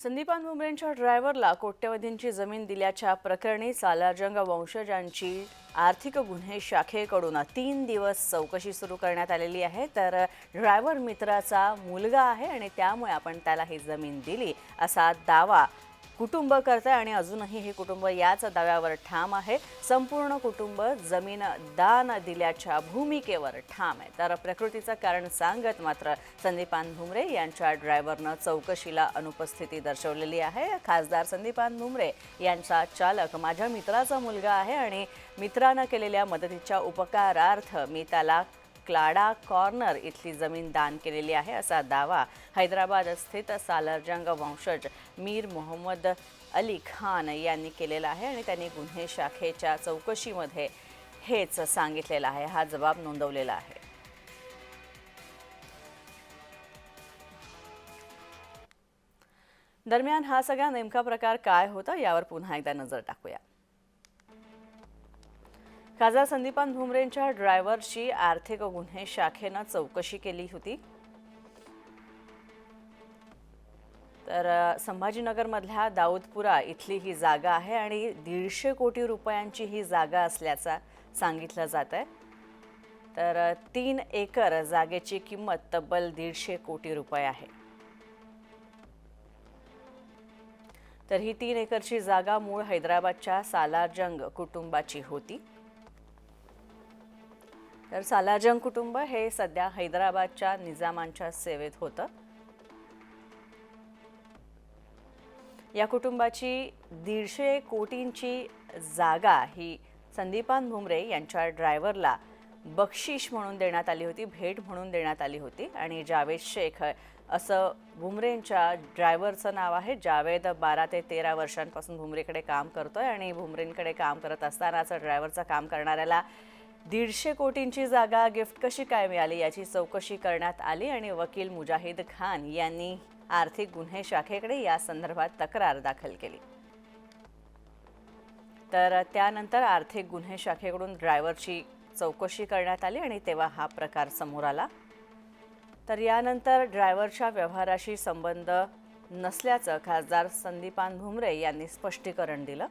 संदीपान भुमरेंच्या ड्रायव्हरला कोट्यवधींची जमीन दिल्याच्या प्रकरणी सालारजंग वंशजांची आर्थिक गुन्हे शाखेकडून तीन दिवस चौकशी सुरू करण्यात आलेली आहे. तर ड्रायव्हर मित्राचा मुलगा आहे आणि त्यामुळे आपण त्याला ही जमीन दिली असा दावा कुटुंब करतंय आणि अजूनही हे कुटुंब याच दाव्यावर ठाम आहे. संपूर्ण कुटुंब जमीन दान दिल्याच्या भूमिकेवर ठाम आहे. तर प्रकृतीचं कारण सांगत मात्र संदीपान भुमरे यांच्या ड्रायव्हरनं चौकशीला अनुपस्थिती दर्शवलेली आहे. खासदार संदीपान भुमरे यांचा चालक माझ्या मित्राचा मुलगा आहे आणि मित्रानं केलेल्या मदतीच्या उपकारार्थ मी त्याला क्लाडा कॉर्नर इथली जमीन दान केलेली आहे असा दावा हैदराबाद स्थित सालरजंग वंशज मीर मोहम्मद अली खान यांनी केलेला आहे आणि त्यांनी गुन्हे शाखेच्या चौकशीमध्ये हेच सांगितलेलं आहे. हा जबाब नोंदवलेला आहे. दरम्यान हा सगळा नेमका प्रकार काय होता यावर पुन्हा एकदा नजर टाकूया. खासदार संदीपान भुमरेंच्या ड्रायव्हरची आर्थिक गुन्हे शाखेनं चौकशी केली होती. तर संभाजीनगरमधल्या दाऊदपुरा इथली ही जागा आहे आणि दीडशे कोटी रुपयांची ही जागा असल्याचा सांगितलं जात आहे तर तीन एकर जागेची किंमत तब्बल दीडशे कोटी रुपये आहे. तर ही तीन एकरची जागा मूळ हैदराबादच्या सालारजंग कुटुंबाची होती. तर सालाजंग कुटुंब हे सध्या हैदराबादच्या निजामांच्या सेवेत होतं. या कुटुंबाची दीडशे कोटींची जागा ही संदीपान भुमरे यांच्या ड्रायव्हरला बक्षीस म्हणून देण्यात आली होती भेट म्हणून देण्यात आली होती. आणि जावेद शेख असं भुमरेंच्या ड्रायव्हरचं नाव आहे. जावेद बारा ते तेरा वर्षांपासून भुमरेकडे काम करतोय आणि भुमरेंकडे काम करत असतानाच ड्रायव्हरचं काम करणाऱ्याला दीडशे कोटींची जागा गिफ्ट कशी काय मिळाली याची चौकशी करण्यात आली आणि वकील मुजाहिद खान यांनी आर्थिक गुन्हे शाखेकडे या संदर्भात तक्रार दाखल केली. तर त्यानंतर आर्थिक गुन्हे शाखेकडून ड्रायव्हरची चौकशी करण्यात आली आणि तेव्हा हा प्रकार समोर आला. तर यानंतर ड्रायव्हरच्या व्यवहाराशी संबंध नसल्याचं खासदार संदीपान भुमरे यांनी स्पष्टीकरण दिलं.